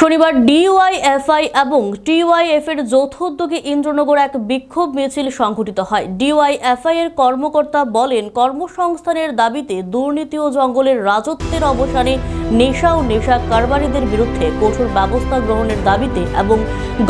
শনিবার ডিওয়াইএফআই এবং টিওয়াইএফ এর যৌথ উদ্যোগে ইন্দ্রনগর এক বিক্ষোভ মিছিল সংঘটিত হয়। ডিওয়াইএফআই এর কর্মকর্তা বলেন, কর্মসংস্থানের দাবিতে দুর্নীতি ও জঙ্গলের রাজত্বের অবসানে নেশা ও নেশা কারবারিদের বিরুদ্ধে কঠোর ব্যবস্থা গ্রহণের দাবিতে এবং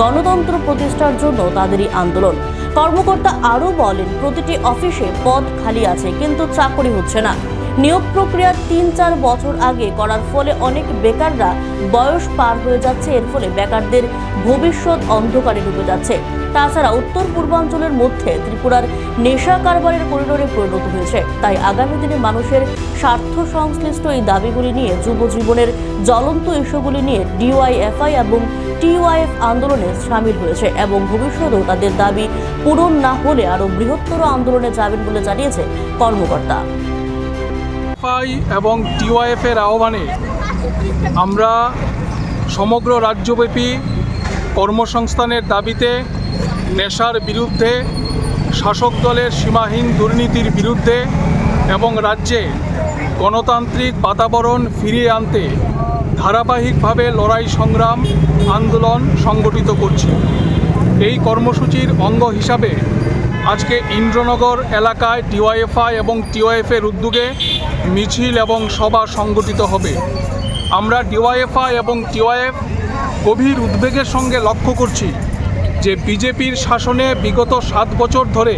গণতন্ত্র প্রতিষ্ঠার জন্য তাদেরই আন্দোলন। কর্মকর্তা আরও বলেন, প্রতিটি অফিসে পদ খালি আছে, কিন্তু চাকরি হচ্ছে না। নিয়োগ প্রক্রিয়া তিন চার বছর আগে করার ফলে অনেক বেকাররা বয়স পার হয়ে যাচ্ছে। এর ফলে বেকারদের ভবিষ্যৎ অন্ধকারে ডুবে যাচ্ছে। তাছাড়া উত্তর পূর্বাঞ্চলের মধ্যে ত্রিপুরার নেশা কারবারের করিডোরে পরিণত হয়েছে। তাই আগামী দিনে মানুষের স্বার্থ সংশ্লিষ্ট এই দাবিগুলি নিয়ে যুব জীবনের জ্বলন্ত ইস্যুগুলি নিয়ে ডিওয়াইএফআই এবং টিওয়াইএফ আন্দোলনে সামিল হয়েছে এবং ভবিষ্যতেও তাদের দাবি পূরণ না হলে আরও বৃহত্তর আন্দোলনে যাবেন বলে জানিয়েছে কর্মকর্তা। এফআই এবং টিওয়াইএফ এর আহ্বানে আমরা সমগ্র রাজ্যব্যাপী কর্মসংস্থানের দাবিতে, নেশার বিরুদ্ধে, শাসক দলের সীমাহীন দুর্নীতির বিরুদ্ধে এবং রাজ্যে গণতান্ত্রিক বাতাবরণ ফিরিয়ে আনতে ধারাবাহিকভাবে লড়াই সংগ্রাম, আন্দোলন সংগঠিত করছি। এই কর্মসূচির অঙ্গ হিসাবে আজকে ইন্দ্রনগর এলাকায় ডিওয়াইএফআই এবং টিওএফের উদ্যোগে মিছিল এবং সভা সংগঠিত হবে। আমরা ডিওয়াইএফআই এবং টিওআইএফ গভীর উদ্বেগের সঙ্গে লক্ষ্য করছি যে বিজেপির শাসনে বিগত সাত বছর ধরে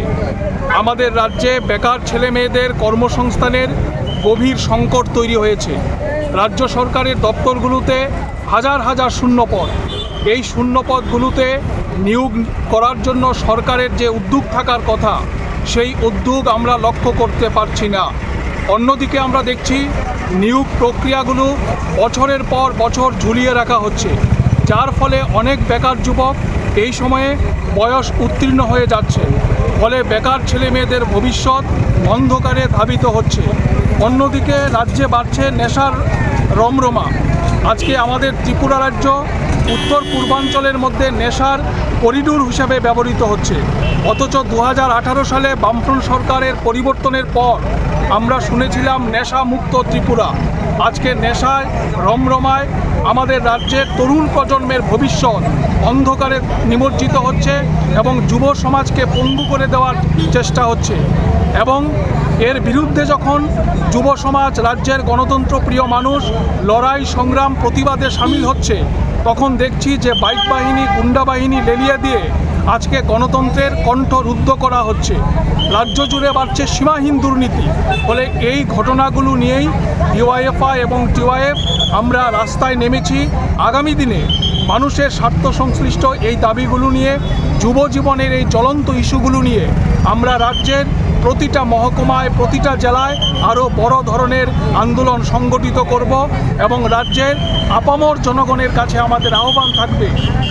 আমাদের রাজ্যে বেকার ছেলে মেয়েদের কর্মসংস্থানের গভীর সংকট তৈরি হয়েছে। রাজ্য সরকারের দপ্তরগুলোতে হাজার হাজার শূন্যপদ। এই শূন্যপদগুলোতে নিয়োগ করার জন্য সরকারের যে উদ্যোগ থাকার কথা, সেই উদ্যোগ আমরা লক্ষ্য করতে পারছি না। অন্যদিকে আমরা দেখছি নিয়োগ প্রক্রিয়াগুলো বছরের পর বছর ঝুলিয়ে রাখা হচ্ছে, যার ফলে অনেক বেকার যুবক এই সময়ে বয়স উত্তীর্ণ হয়ে যাচ্ছে। ফলে বেকার ছেলে মেয়েদের ভবিষ্যৎ অন্ধকারে ধাবিত হচ্ছে। অন্যদিকে রাজ্যে বাড়ছে নেশার রমরমা। আজকে আমাদের ত্রিপুরা রাজ্য উত্তর পূর্বাঞ্চলের মধ্যে নেশার করিডোর হিসাবে ব্যবহৃত হচ্ছে। অথচ দু হাজার আঠারো সালে বামফ্রন্ট সরকারের পরিবর্তনের পর আমরা শুনেছিলাম নেশা মুক্ত ত্রিপুরা। আজকে নেশায় রমরমায় আমাদের রাজ্যের তরুণ প্রজন্মের ভবিষ্যৎ অন্ধকারে নিমজ্জিত হচ্ছে এবং যুব সমাজকে পঙ্গু করে দেওয়ার চেষ্টা হচ্ছে। এবং এর বিরুদ্ধে যখন যুব সমাজ রাজ্যের গণতন্ত্র প্রিয় মানুষ লড়াই, সংগ্রাম, প্রতিবাদে সামিল হচ্ছে, তখন দেখছি যে বাইক বাহিনী, গুন্ডা বাহিনী লেলিয়ে দিয়ে আজকে গণতন্ত্রের কণ্ঠ রুদ্ধ করা হচ্ছে। রাজ্য জুড়ে বাড়ছে সীমাহীন দুর্নীতি। ফলে এই ঘটনাগুলো নিয়েই ডিওয়াইএফআই এবং টিওয়াইএফ আমরা রাস্তায় নেমেছি। আগামী দিনে মানুষের স্বার্থ সংশ্লিষ্ট এই দাবিগুলো নিয়ে, যুব জীবনের এই জ্বলন্ত ইস্যুগুলো নিয়ে আমরা রাজ্যের প্রতিটা মহকুমায়, প্রতিটা জেলায় আরও বড় ধরনের আন্দোলন সংগঠিত করব এবং রাজ্যের আপামর জনগণের কাছে আমাদের আহ্বান থাকবে,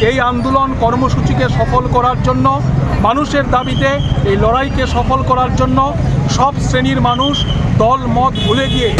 এই আন্দোলন কর্মসূচিকে সফল করার জন্য, মানুষের দাবিতে এই লড়াইকে সফল করার জন্য সব শ্রেণির মানুষ দল মত ভুলে গিয়ে